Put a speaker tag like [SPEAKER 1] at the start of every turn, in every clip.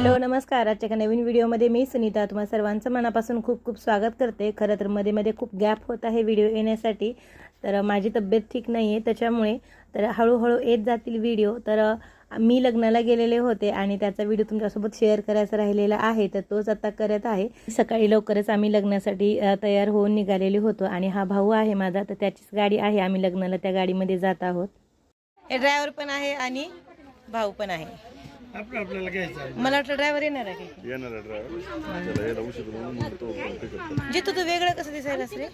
[SPEAKER 1] Hello नमस्कार. आजच्या एका नवीन व्हिडिओमध्ये मी सुनीता. तुम्हा सर्वांचं मनापासून खूप खूप स्वागत करते. खरं तर मध्ये मध्ये खूप गॅप होत आहे व्हिडिओ येण्यासाठी. तर माझी तब्येत ठीक नाही आहे त्याच्यामुळे तर हळूहळू येत जातील व्हिडिओ. तर मी लग्नाला गेलेले होते आणि त्याचा व्हिडिओ तुमच्यासोबत शेअर करायचा राहिलेला आहे तर तोच आता करत आहे. सकाळी लवकरच आम्ही लग्नासाठी तयार होऊन निघालेले होतो आणि हा भाऊ आहे माझा तर त्याचीच गाडी आहे. आम्ही लग्नाला त्या गाडीमध्ये जात आहोत. ड्रायव्हर पण आहे आणि भाऊ पण आहे.
[SPEAKER 2] आपलं आपल्याला घ्यायचं आहे.
[SPEAKER 1] मला वाटतं ड्रायव्हर येणार आहे काही.
[SPEAKER 3] येणार आहे ड्रायव्हर त्याला यायला उशीर म्हणून मग तो ते करतो.
[SPEAKER 1] जे तू तू वेगळं कसं दिसायला रे?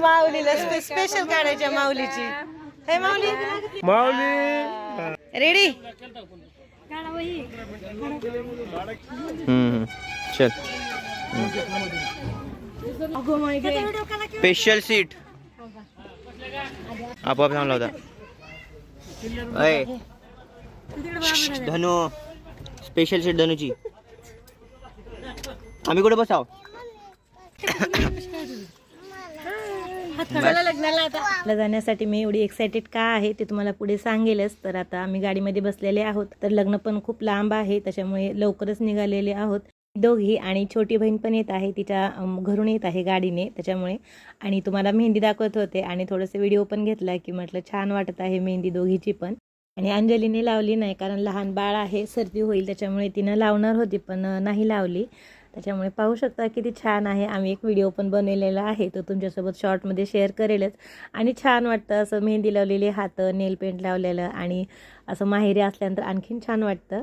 [SPEAKER 1] माऊलीला स्पेशल काढायच्या माऊलीची. हे माऊली.
[SPEAKER 2] माऊली.
[SPEAKER 1] रेडी
[SPEAKER 4] हम्म चल. स्पेशल सीट आपोआप थांबला होता. अय धनु. स्पेशल सीट धनुची. आम्ही कुठे बसाव?
[SPEAKER 1] लग्नाला जाण्यासाठी मी एवढी एक्सायटेड का आहे ते तुम्हाला पुढे सांगेलच. तर आता आम्ही गाडीमध्ये बसलेले आहोत. तर लग्न पण खूप लांब आहे त्याच्यामुळे लवकरच निघालेले आहोत. दोघी आणि छोटी बहीण पण येत आहे. तिच्या घरून येत आहे गाडीने त्याच्यामुळे. आणि तुम्हाला मेहंदी दाखवत होते आणि थोडंसं व्हिडिओ पण घेतला की म्हटलं छान वाटत आहे मेहंदी दोघीची पण. आणि अंजलीने लावली नाही कारण लहान बाळ आहे सर्दी होईल त्याच्यामुळे तिनं लावणार होती पण नाही लावली. त्याच्यामुळे पाहू शकता किती छान आहे. आम्ही एक व्हिडिओ पण बनवलेला आहे. तो तुमच्यासोबत शॉर्टमध्ये शेअर करेलच. आणि छान वाटतं असं मेहंदी लावलेली हात नेल पेंट लावलेलं आणि असं माहेरी असल्यानंतर आणखीन छान वाटतं.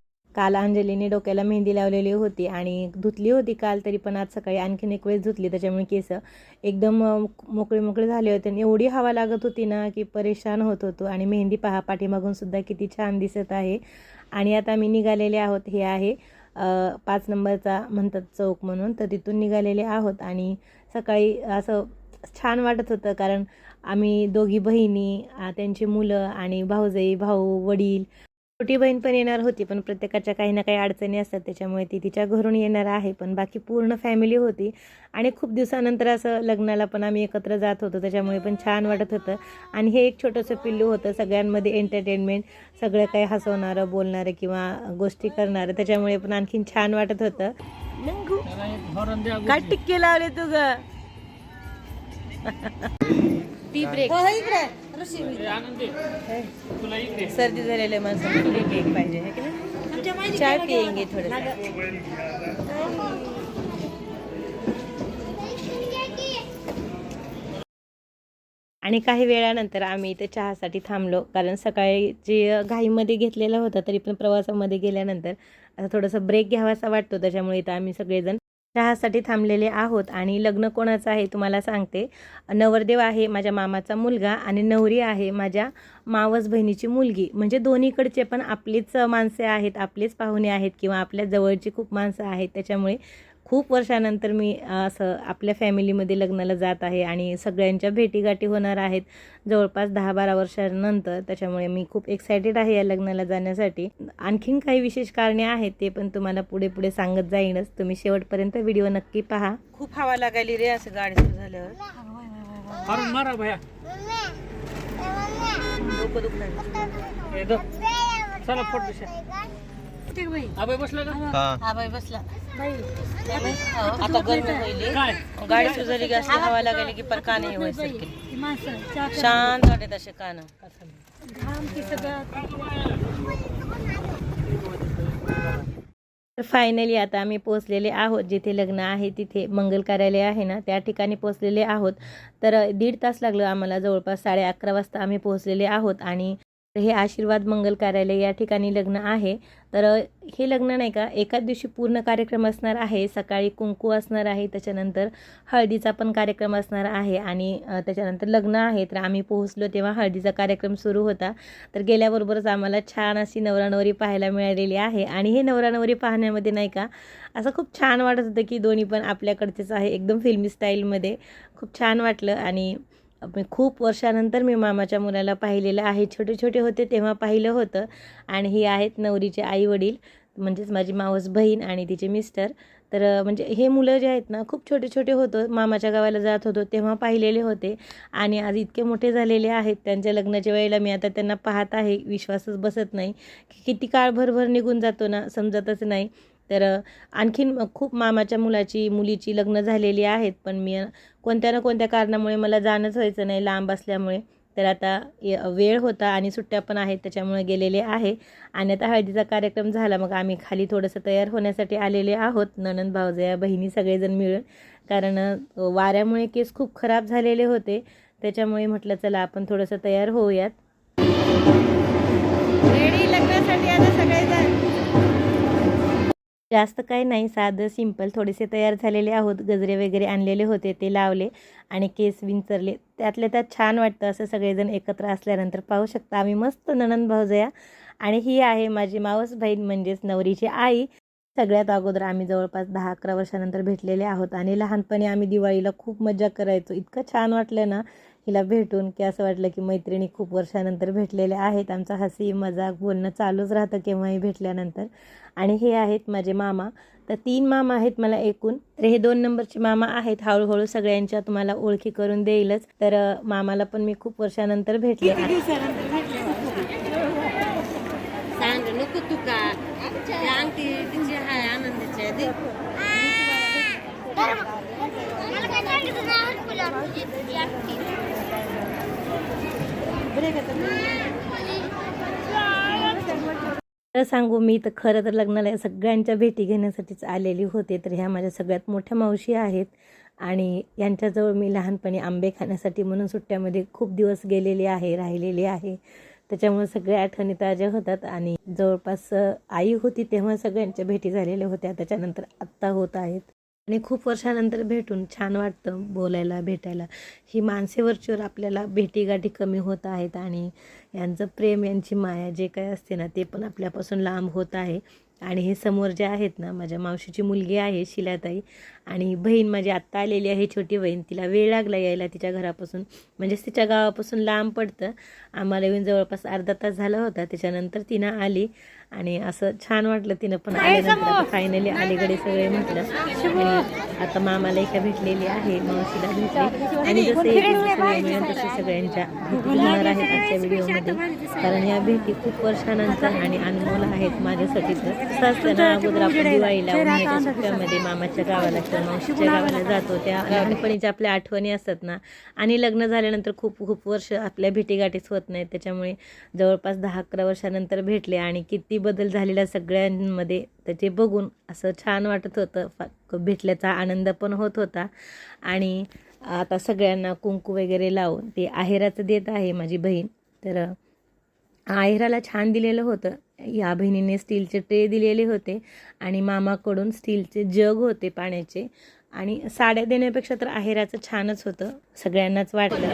[SPEAKER 1] काल अंजलीने डोक्याला मेहंदी लावलेली होती आणि धुतली होती काल तरी पण आज सकाळी आणखीन एक वेळेस धुतली. त्याच्यामुळे केस एकदम मोकळे मोकळे झाले होते. आणि एवढी हवा लागत होती ना की परेशान होत होतो. आणि मेहंदी पहा पाठीमागून सुद्धा किती छान दिसत आहे. आणि आता मी निघालेले आहोत. हे आहे पाच नंबरचा म्हणतात चौक म्हणून. तर तिथून निघालेले आहोत. आणि सकाळी असं छान वाटत होतं कारण आम्ही दोघी बहिणी त्यांची मुलं आणि भाऊजाई भाऊ वडील छोटी बहीण पण येणार होती पण प्रत्येकाच्या काही ना काही अडचणी असतात त्याच्यामुळे ती तिच्या घरून येणार आहे पण बाकी पूर्ण फॅमिली होती. आणि खूप दिवसानंतर असं लग्नाला पण आम्ही एकत्र जात होतो त्याच्यामुळे पण छान वाटत होतं. आणि हे एक छोटंसं पिल्लू होतं सगळ्यांमध्ये एंटरटेनमेंट सगळं काही हसवणारं बोलणारं किंवा गोष्टी करणारं त्याच्यामुळे पण आणखीन छान वाटत होतं. काय टिक्के लावले तू ग? टी ब्रेक सर्दी झालेल्या माणसाला. एक पाहिजे है की नाही? चाय पियेंगे थोडं आणि काही वेळानंतर आम्ही इथे चहासाठी थांबलो कारण सकाळी जे घाईमध्ये घेतलेला होता तरी पण प्रवासामध्ये गेल्यानंतर आता थोडंसं ब्रेक घ्यावासा वाटतो. त्याच्यामुळे इथं आम्ही सगळेजण चहासाठी थांबलेले आहोत आणि लग्न कोणाचं आहे तुम्हाला सांगते. नवरदेव आहे माझ्या मामाचा मुलगा आणि नवरी आहे माझ्या मावस बहिणीची मुलगी. म्हणजे दोन्हीकडचे पण आपलीच माणसे आहेत आपलेच पाहुणे आहेत किंवा आपल्या जवळची खूप माणसं आहेत. त्याच्यामुळे खूप वर्षानंतर मी असं आपल्या फॅमिलीमध्ये लग्नाला जात आहे आणि सगळ्यांच्या भेटीगाठी होणार आहेत. जवळपास दहा बारा वर्षानंतर त्याच्यामुळे मी खूप एक्सायटेड आहे या लग्नाला जाण्यासाठी. आणखीन काही विशेष कारणे आहेत ते पण तुम्हाला पुढे पुढे सांगत जाईनच. तुम्ही शेवटपर्यंत व्हिडिओ नक्की पहा. खूप हवा लागायली रे असं गाडी सुरू झाल्यावर.
[SPEAKER 2] अरुण मारा भया.
[SPEAKER 1] डोकं
[SPEAKER 2] चला फोट दिशा बसला का
[SPEAKER 1] बसला आता गरमी होईल गाडी सुजारी की असली हवा लागली की पर नाही शांत वाटत असे कान तर फायनली आता आम्ही पोहोचलेले आहोत. जिथे लग्न आहे तिथे मंगल कार्यालय आहे ना त्या ठिकाणी पोहोचलेले आहोत. तर दीड तास लागलं आम्हाला जवळपास साडे अकरा वाजता आम्ही पोहोचलेले आहोत आणि तर हे आशीर्वाद मंगल कार्यालय या ठिकाणी लग्न आहे. तर हे लग्न नाही का एकाच दिवशी पूर्ण कार्यक्रम असणार आहे. सकाळी कुंकू असणार आहे त्याच्यानंतर हळदीचा पण कार्यक्रम असणार आहे आणि त्याच्यानंतर लग्न आहे. तर आम्ही पोहोचलो तेव्हा हळदीचा कार्यक्रम सुरू होता. तर गेल्याबरोबरच आम्हाला छान अशी नवरानवरी पाहायला मिळालेली आहे आणि हे नवरा नवरी पाहण्यामध्ये नाही का असं खूप छान वाटत होतं की दोन्ही पण आपल्याकडचेच आहे एकदम फिल्मी स्टाईलमध्ये. खूप छान वाटलं आणि मी खूप वर्षानंतर मी मामाच्या मुलाला पाहिलेलं आहे. छोटे छोटे होते तेव्हा पाहिलं होतं. आणि ही आहेत नवरीचे आई वडील म्हणजेच माझी मावस बहीण आणि तिचे मिस्टर. तर म्हणजे हे मुलं जे आहेत ना खूप छोटे छोटे होतं. मामाच्या गावाला जात होतो तेव्हा पाहिलेले होते. आणि आज इतके मोठे झालेले आहेत. त्यांच्या लग्नाच्या वेळेला मी आता त्यांना पाहत आहे. विश्वासच बसत नाही. की किती काळ भरभर निघून जातो ना समजतच नाही. तर आणखीन खूप मामाच्या मुलाची मुलीची लग्न झालेली आहेत पण मी कोणत्या ना कोणत्या कारणामुळे मला जाणंच व्हायचं नाही लांब असल्यामुळे. तर आता य- वेळ होता आणि सुट्ट्या पण आहेत त्याच्यामुळे गेलेले आहे. आणि आता हळदीचा कार्यक्रम झाला मग आम्ही खाली थोडंसं तयार होण्यासाठी आलेले आहोत ननंद भावजया बहिणी सगळेजण मिळून. कारण वाऱ्यामुळे केस खूप खराब झालेले होते त्याच्यामुळे म्हटलं चला आपण थोडंसं तयार होऊयात. जास्त काही नाही साधं सिंपल थोडेसे तयार झालेले आहोत. गजरे वगैरे आणलेले होते ते लावले आणि केस विंचरले. त्यातल्या त्यात छान वाटतं असं सगळेजण एकत्र असल्यानंतर पाहू शकता. आम्ही मस्त ननंद भाऊजया आणि ही आहे माझी मावस बहीण म्हणजेच नवरीची आई. सगळ्यात अगोदर आम्ही जवळपास दहा अकरा वर्षानंतर भेटलेले आहोत आणि लहानपणी आम्ही दिवाळीला खूप मजा करायचो. इतकं छान वाटलं ना. हिला भेटून की असं वाटलं की मैत्रिणी खूप वर्षानंतर भेटलेल्या आहेत. आमचा हसी मजाक बोलणं चालूच राहतं केव्हाही भेटल्यानंतर. आणि हे आहेत माझे मामा. तर तीन मामा आहेत मला एकूण. तर हे दोन नंबरचे मामा आहेत. हळूहळू सगळ्यांच्या तुम्हाला ओळखी करून देईलच. तर मामाला पण मी खूप वर्षानंतर भेटले.
[SPEAKER 2] सांग नको तू का अंगठी तिची हाय आनंदीची आहे दे.
[SPEAKER 5] मला काय सांगितलं नाही तुला तुझी तुझी आरती.
[SPEAKER 1] तर सांगू मी तर खरं तर लग्नाला या सगळ्यांच्या भेटी घेण्यासाठीच आलेली होते. तर ह्या माझ्या सगळ्यात मोठ्या मावशी आहेत आणि यांच्याजवळ मी लहानपणी आंबे खाण्यासाठी म्हणून सुट्ट्यामध्ये खूप दिवस गेलेली आहे राहिलेली आहे. त्याच्यामुळे सगळ्या आठवणी ताज्या होतात आणि जवळपास आई होती तेव्हा सगळ्यांच्या भेटी झालेल्या होत्या. त्याच्यानंतर आत्ता होत आहेत. आणि खूप वर्षानंतर भेटून छान वाटतं बोलायला भेटायला. ही माणसे वरचीवर आपल्याला भेटीगाठी कमी होत आहेत आणि यांचं प्रेम यांची माया जे काय असते ना ते पण आपल्यापासून लांब होत आहे. आणि हे समोर जे आहेत ना माझ्या मावशीची मुलगी आहे शिलाताई आणि बहीण माझी आत्ता आलेली आहे छोटी बहीण. तिला वेळ लागला यायला तिच्या घरापासून. म्हणजेच तिच्या गावापासून लांब पडतं. आम्हाला येऊन जवळपास अर्धा तास झाला होता. त्याच्यानंतर तिनं आली आणि असं छान वाटलं तिनं पण आल्यानंतर. फायनली अलीकडे सगळे म्हटलं. आणि आता मामाला एका भेटलेली आहे मावशीला भेटले. आणि जसं मिळेल तसे सगळ्यांच्या होणार आहेत आजच्या व्हिडिओमध्ये कारण या भेटी खूप वर्षानंतर आणि अनमोल आहेत माझ्यासाठी तर. कसं अगोदर आपण दिवाळीला उन्हाळ्याच्या सुट्ट्यामध्ये मामाच्या गावाला किंवा मावशीच्या गावाला जातो त्या लहानपणीच्या आपल्या आठवणी असतात ना. आणि लग्न झाल्यानंतर खूप खूप वर्ष आपल्या भेटीगाठीच होत नाहीत. त्याच्यामुळे जवळपास दहा अकरा वर्षानंतर भेटले आणि किती बदल झालेला सगळ्यांमध्ये त्याचे बघून असं छान वाटत होतं. फा- भेटल्याचा आनंद पण होत होता. आणि आता सगळ्यांना कुंकू वगैरे लावून ते आहेराचं देत आहे माझी बहीण. तर आहेराला छान दिलेलं होतं. या बहिणीने स्टीलचे ट्रे दिलेले होते आणि मामाकडून स्टीलचे जग होते पाण्याचे. आणि साड्या देण्यापेक्षा तर आहेराचं छानच होतं. सगळ्यांनाच वाटलं.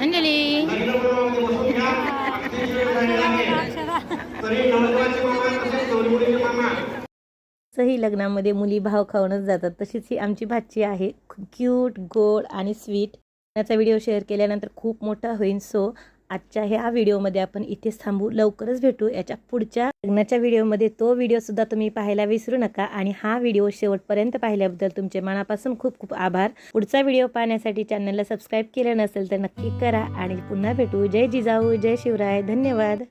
[SPEAKER 1] अंजली. सही लग्नामध्ये मुली भाव खाऊनच जातात. तशीच ही आमची भाची आहे. क्यूट गोड आणि स्वीट याचा व्हिडिओ शेअर केल्यानंतर खूप मोठा होईल सो आजच्या ह्या व्हिडिओमध्ये आपण इथेच थांबू. लवकरच भेटू याच्या पुढच्या लग्नाच्या व्हिडिओमध्ये तो व्हिडिओसुद्धा तुम्ही पाहायला विसरू नका. आणि हा व्हिडिओ शेवटपर्यंत पाहिल्याबद्दल तुमचे मनापासून खूप खूप आभार. पुढचा व्हिडिओ पाहण्यासाठी चॅनलला सबस्क्राईब केलं नसेल तर नक्की करा. आणि पुन्हा भेटू. जय जिजाऊ जय शिवराय. धन्यवाद.